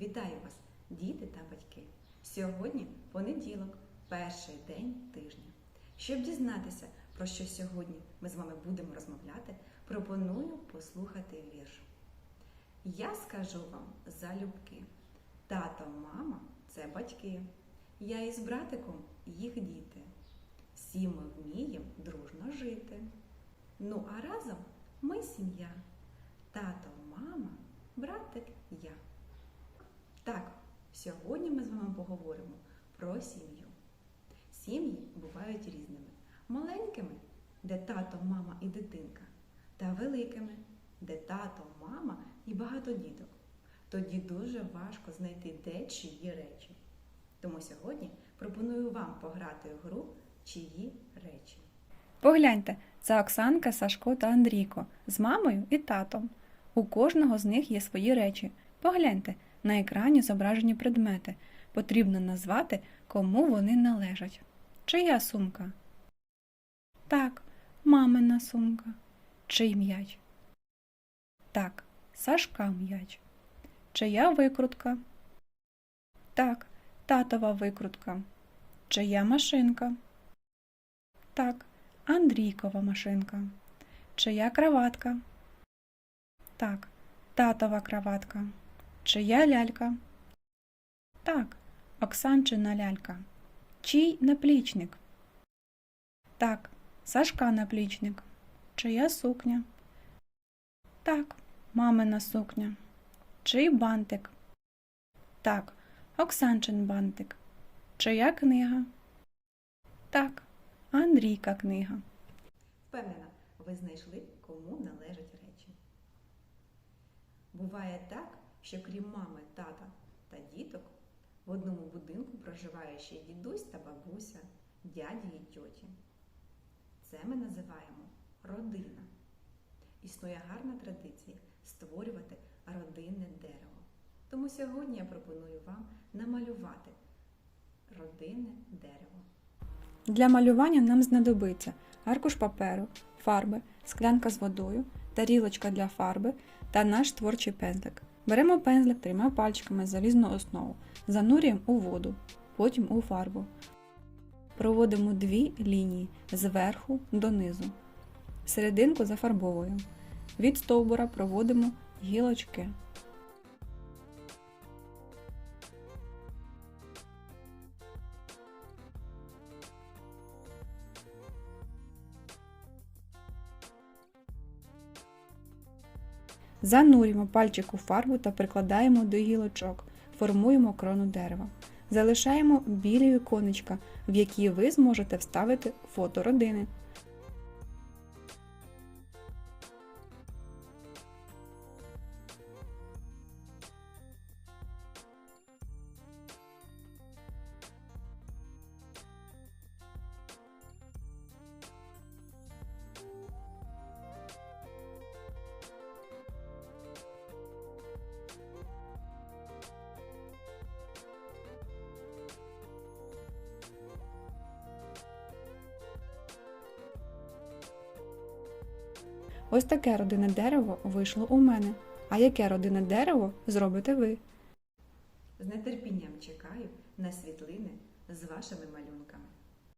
Вітаю вас, діти та батьки! Сьогодні понеділок, перший день тижня. Щоб дізнатися, про що сьогодні ми з вами будемо розмовляти, пропоную послухати вірш. Я скажу вам залюбки. Тато, мама це батьки. Я із братиком їх діти. Всі ми вміємо дружно жити. Ну а разом ми сім'я. Тато, мама, братик, я. Так, сьогодні ми з вами поговоримо про сім'ю. Сім'ї бувають різними: маленькими, де тато, мама і дитинка, та великими, де тато, мама і багато діток. Тоді дуже важко знайти де чиї речі. Тому сьогодні пропоную вам пограти в гру чиї речі. Погляньте, це Оксанка, Сашко та Андрійко з мамою і татом. У кожного з них є свої речі. Погляньте, на екрані зображені предмети. Потрібно назвати, кому вони належать. Чия сумка? Так, мамина сумка. Чий м'яч? Так, Сашка м'яч. Чия викрутка? Так, татова викрутка. Чия машинка? Так, Андрійкова машинка. Чия краватка? Так, татова краватка. Чия лялька? Так, Оксанчина лялька. Чий наплічник? Так, Сашка наплічник. Чия сукня? Так, мамина сукня. Чий бантик? Так, Оксанчин бантик. Чия книга? Так, Андрійка книга. Впевнена, ви знайшли, кому належать речі. Буває так, що крім мами, тата та діток, в одному будинку проживає ще дідусь та бабуся, дяді і тьоті. Це ми називаємо родина. Існує гарна традиція створювати родинне дерево. Тому сьогодні я пропоную вам намалювати родинне дерево. Для малювання нам знадобиться аркуш паперу, фарби, склянка з водою, тарілочка для фарби та наш творчий пензлик. Беремо пензлик трьома пальчиками залізну основу, занурюємо у воду, потім у фарбу. Проводимо дві лінії зверху донизу. Серединку зафарбовуємо. Від стовбура проводимо гілочки. Занурюємо пальчик у фарбу та прикладаємо до гілочок, формуємо крону дерева. Залишаємо білі віконечка, в які ви зможете вставити фото родини. Ось таке родинне дерево вийшло у мене. А яке родинне дерево зробите ви? З нетерпінням чекаю на світлини з вашими малюнками.